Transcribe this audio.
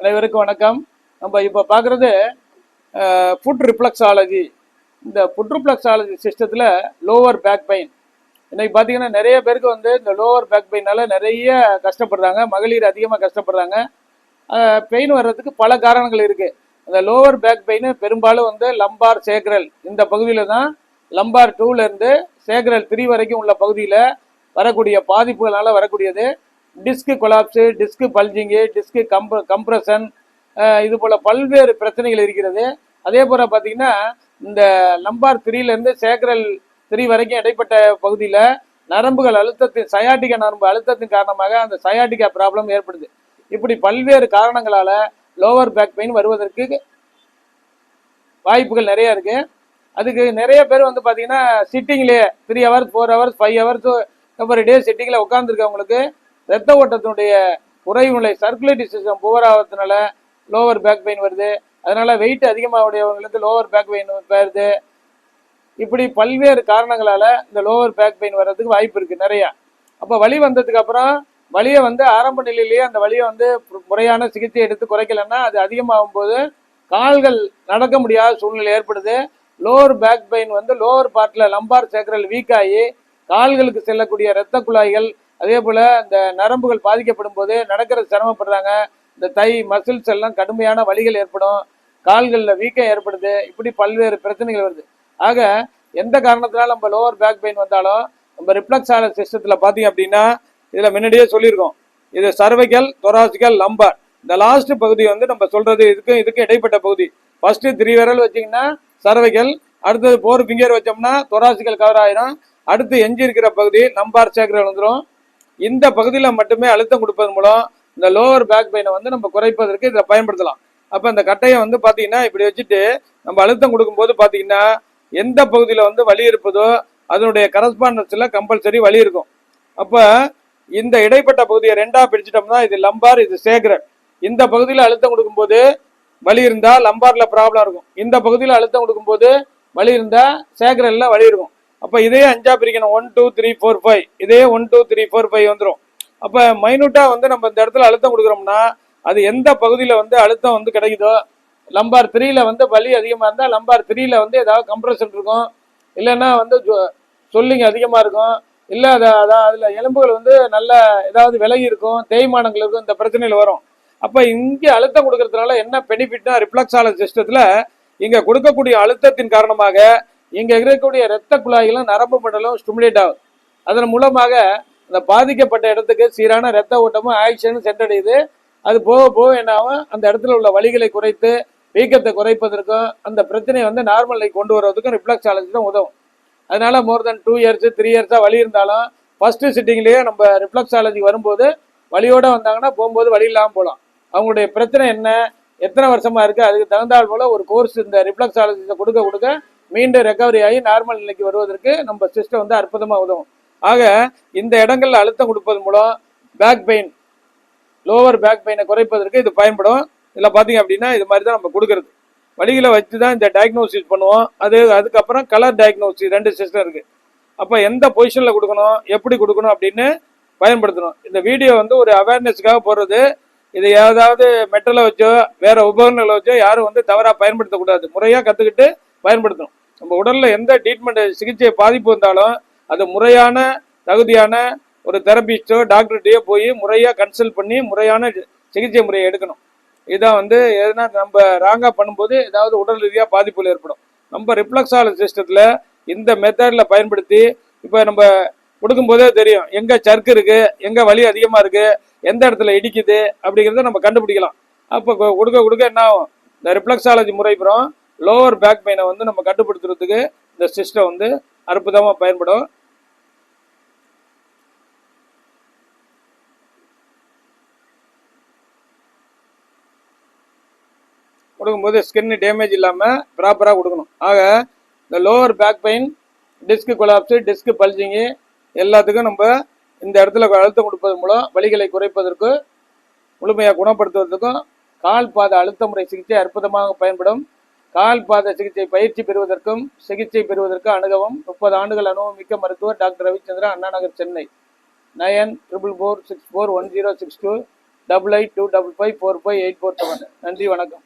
அனைவருக்கும் வணக்கம். நம்ம இப்போ பார்க்குறது ஃபுட் ரிஃப்ளெக்ஸாலஜி இந்த ஃபுட் ரிப்ளக்ஸாலஜி சிஸ்டத்தில் லோவர் பேக் பெயின் இன்றைக்கி பார்த்தீங்கன்னா நிறைய பேருக்கு வந்து இந்த லோவர் பேக் பெயினால நிறைய கஷ்டப்படுறாங்க. மகளிர் அதிகமாக கஷ்டப்படுறாங்க. பெயின் வர்றதுக்கு பல காரணங்கள் இருக்குது அந்த லோவர் பேக் பெயின் பெரும்பாலும் வந்து லம்பார் சேக்ரல் இந்த பகுதியில் தான் லம்பார் டூலேருந்து சேக்ரல் த்ரீ வரைக்கும் உள்ள பகுதியில் வரக்கூடிய பாதிப்புகளால் வரக்கூடியது. Disc collapse disc bulging disc கம்ப கம்ப்ரஷன் இது போல் பல்வேறு பிரச்சனைகள் இருக்கிறது. அதே போல் பார்த்தீங்கன்னா இந்த லம்பார் த்ரீலேருந்து சேக்ரல் த்ரீ வரைக்கும் இடைப்பட்ட பகுதியில் நரம்புகள் அழுத்தத்தின் சயாட்டிகா நரம்பு அழுத்தத்தின் காரணமாக அந்த சயாட்டிகா ப்ராப்ளம் ஏற்படுது. இப்படி பல்வேறு காரணங்களால் லோவர் பேக் பெயின் வருவதற்கு வாய்ப்புகள் நிறைய இருக்கு. அதுக்கு நிறைய பேர் வந்து பார்த்தீங்கன்னா சிட்டிங்லேயே three hours four hours five hours every day சிட்டிங்கில் உட்காந்துருக்கவங்களுக்கு ரத்த ஓட்டத்தினுடைய குறைவு நிலை சர்க்குலேட்டி சிஸ்டம் புவர் ஆகிறதுனால லோவர் பேக் பெயின் வருது. அதனால வெயிட் அதிகமாக உடையவங்களுக்கு லோவர் பேக் பெயின் வருது. இப்படி பல்வேறு காரணங்களால இந்த லோவர் பேக் பெயின் வர்றதுக்கு வாய்ப்பு இருக்கு நிறையா. அப்போ வலி வந்ததுக்கு அப்புறம் வலியை வந்து ஆரம்ப நிலையிலேயே அந்த வலியை வந்து முறையான சிகிச்சை எடுத்து குறைக்கலன்னா அது அதிகமாகும் போது கால்கள் நடக்க முடியாத சூழ்நிலை ஏற்படுது. லோவர் பேக் பெயின் வந்து லோவர் பார்ட்டில் லம்பார் சேக்கரல் வீக் ஆகி கால்களுக்கு செல்லக்கூடிய இரத்த குழாய்கள் அதே போல் இந்த நரம்புகள் பாதிக்கப்படும் போது நடக்கிறது சிரமப்படுறாங்க. இந்த தை மசில்ஸ் எல்லாம் கடுமையான வலிகள் ஏற்படும். கால்களில் வீக்கம் ஏற்படுது. இப்படி பல்வேறு பிரச்சனைகள் வருது. ஆக எந்த காரணத்தினால நம்ம லோவர் பேக் பெயின் வந்தாலும் நம்ம ரிப்ளக்ஸ் ஆன சிஸ்டத்தில் பார்த்தீங்க அப்படின்னா இதில் முன்னாடியே சொல்லியிருக்கோம். இது சர்வைக்கல் தொராசிக்கல் லம்பார் இந்த லாஸ்ட் பகுதி வந்து நம்ம சொல்றது இதுக்கும் இதுக்கு இடைப்பட்ட பகுதி. ஃபர்ஸ்ட் த்ரீ விரல் வச்சீங்கன்னா சர்வைக்கல் அடுத்தது போர் ஃபிங்கர் வச்சோம்னா தொராசிக்கல் கவர் ஆயிரும். அடுத்து எஞ்சி இருக்கிற பகுதி லம்பார் சேக்கரல் வந்துடும் இந்த பகுதியில் மட்டுமே அழுத்தம் கொடுப்பதன் மூலம் இந்த லோவர் பேக் பெயினை வந்து நம்ம குறைப்பதற்கு இதை பயன்படுத்தலாம். அப்போ இந்த கட்டையை வந்து பார்த்தீங்கன்னா இப்படி வச்சுட்டு நம்ம அழுத்தம் கொடுக்கும்போது பார்த்தீங்கன்னா எந்த பகுதியில் வந்து வலி இருப்பதோ அதனுடைய கரஸ்பாண்டன்ஸில் கம்பல்சரி வலி இருக்கும். அப்போ இந்த இடைப்பட்ட பகுதியை ரெண்டாக பிரிச்சிட்டோம்னா இது லம்பார் இது சேகரன் இந்த பகுதியில் அழுத்தம் கொடுக்கும்போது வலி இருந்தால் லம்பாரில் ப்ராப்ளம் இருக்கும். இந்த பகுதியில் அழுத்தம் கொடுக்கும்போது வலி இருந்தால் சேகரனில் வலி இருக்கும். அப்போ இதே அஞ்சா பிரிக்கணும். One two three four five இதே one two three four five வந்துடும் அப்போ மைனூட்டாக வந்து நம்ம இந்த இடத்துல அழுத்தம் கொடுக்குறோம்னா அது எந்த பகுதியில் வந்து அழுத்தம் வந்து கிடைக்குதோ லம்பார் த்ரீல வந்து வலி அதிகமாக இருந்தால் லம்பார் த்ரீல வந்து ஏதாவது கம்ப்ரெஷன் இருக்கும். இல்லைன்னா வந்து சொல்லிங்க அதிகமாக இருக்கும். இல்லை அதை அதான் அதில் எலும்புகள் வந்து நல்ல ஏதாவது விலகி இருக்கும் தேய்மானங்கள் இருக்கும் இந்த பிரச்சனைகள் வரும். அப்போ இங்கே அழுத்தம் கொடுக்கறதுனால என்ன பெனிஃபிட்னா ரிஃப்ளக்ஸால சிஸ்டத்தில் இங்கே கொடுக்கக்கூடிய அழுத்தத்தின் காரணமாக இங்கே இருக்கக்கூடிய இரத்த குழாய்களும் நரம்பு மண்டலம் ஸ்டிமுலேட் ஆகும். அதன் மூலமாக அந்த பாதிக்கப்பட்ட இடத்துக்கு சீரான இரத்த ஓட்டமும் ஆக்சிஜனும் சென்றடையுது. அது போக போக என்னாகும் அந்த இடத்துல உள்ள வழிகளை குறைத்து வீக்கத்தை குறைப்பதற்கும் அந்த பிரச்சனையை வந்து நார்மலை கொண்டு வருவதற்கும் ரிஃப்ளெக்ஸாலஜி தான் உதவும். அதனால more than two years three இயர்ஸாக வழி இருந்தாலும் ஃபஸ்ட்டு சிட்டிங்லேயே நம்ம ரிஃப்ளெக்ஸாலஜி வரும்போது வழியோடு வந்தாங்கன்னா போகும்போது வழி இல்லாமல் போகலாம். அவங்களுடைய பிரச்சனை என்ன? எத்தனை வருஷமாக இருக்குது அதுக்கு தகுந்தால் போல் ஒரு கோர்ஸ் இந்த ரிஃப்ளெக்ஸாலஜிஸை கொடுக்க கொடுக்க மீண்டும் ரெக்கவரி ஆகி நார்மல் நிலைக்கு வருவதற்கு நம்ம சிஸ்டம் வந்து அற்புதமாக உதவும். ஆக இந்த இடங்களில் அழுத்தம் கொடுப்பது மூலம் பேக் பெயின் லோவர் பேக் பெயினை குறைப்பதற்கு இது பயன்படும். இதில் பார்த்தீங்க அப்படின்னா இது மாதிரி தான் நம்ம கொடுக்குறது. வழிகளை வச்சு தான் இந்த டயக்னோசிஸ் பண்ணுவோம். அது அதுக்கப்புறம் கலர் டயக்னோசிஸ் ரெண்டு சிஸ்டம் இருக்குது அப்போ எந்த பொசிஷனில் கொடுக்கணும் எப்படி கொடுக்கணும் அப்படின்னு பயன்படுத்தணும். இந்த வீடியோ வந்து ஒரு அவேர்னஸ்க்காக போடுறது. இது ஏதாவது மெட்டலை வச்சோ வேறு உபகரணங்களை வச்சோ யாரும் வந்து தவறாக பயன்படுத்தக்கூடாது. முறையாக கற்றுக்கிட்டு பயன்படுத்தணும். நம்ம உடலில் எந்த ட்ரீட்மெண்ட் சிகிச்சை பாதிப்பு வந்தாலும் அது முறையான தகுதியான ஒரு தெரபிஸ்டோ டாக்டர்கிட்டயோ போய் முறையாக கன்சல்ட் பண்ணி முறையான சிகிச்சை முறையை எடுக்கணும். இதான் வந்து எதுனா நம்ம ராங்காக பண்ணும்போது ஏதாவது உடல் ரீதியாக பாதிப்புகள் ஏற்படும். நம்ம ரிஃப்ளக்ஸால சிஸ்டத்தில் இந்த மெத்தடில் பயன்படுத்தி இப்போ நம்ம கொடுக்கும்போதே தெரியும். எங்கே சர்க்கு இருக்குது எங்கே வலி அதிகமாக இருக்குது எந்த இடத்துல இடிக்குது? அப்படிங்கிறத நம்ம கண்டுபிடிக்கலாம். அப்போ கொடுக்க கொடுக்க என்ன ஆகும்? இந்த ரிஃப்ளக்ஸாலஜி முறைப்புறம் லோவர் பேக் பெயினை வந்து நம்ம கட்டுப்படுத்துறதுக்கு இந்த சிஸ்டம் வந்து அற்புதமாக பயன்படும். கொடுக்கும்போது ஸ்கின் டேமேஜ் இல்லாமல் ப்ராப்பராக கொடுக்கணும். ஆக இந்த lower back pain disc collapse disc bulging எல்லாத்துக்கும் நம்ம இந்த இடத்துல அழுத்தம் கொடுப்பதன் மூலம் வலிகளை குறைப்பதற்கு முழுமையாக குணப்படுத்துவதற்கும் கால் பாத அழுத்த முறை சிகிச்சை அற்புதமாக பயன்படும். கால் பாத சிகிச்சை பயிற்சி பெறுவதற்கும் சிகிச்சை பெறுவதற்கு அணுகவும் முப்பது ஆண்டுகள் அனுபவம் மிக்க மருத்துவர் doctor Ravichandran Anna Nagar Chennai. Nine triple four six four one zero six two double eight two double five four five eight four seven. நன்றி வணக்கம்.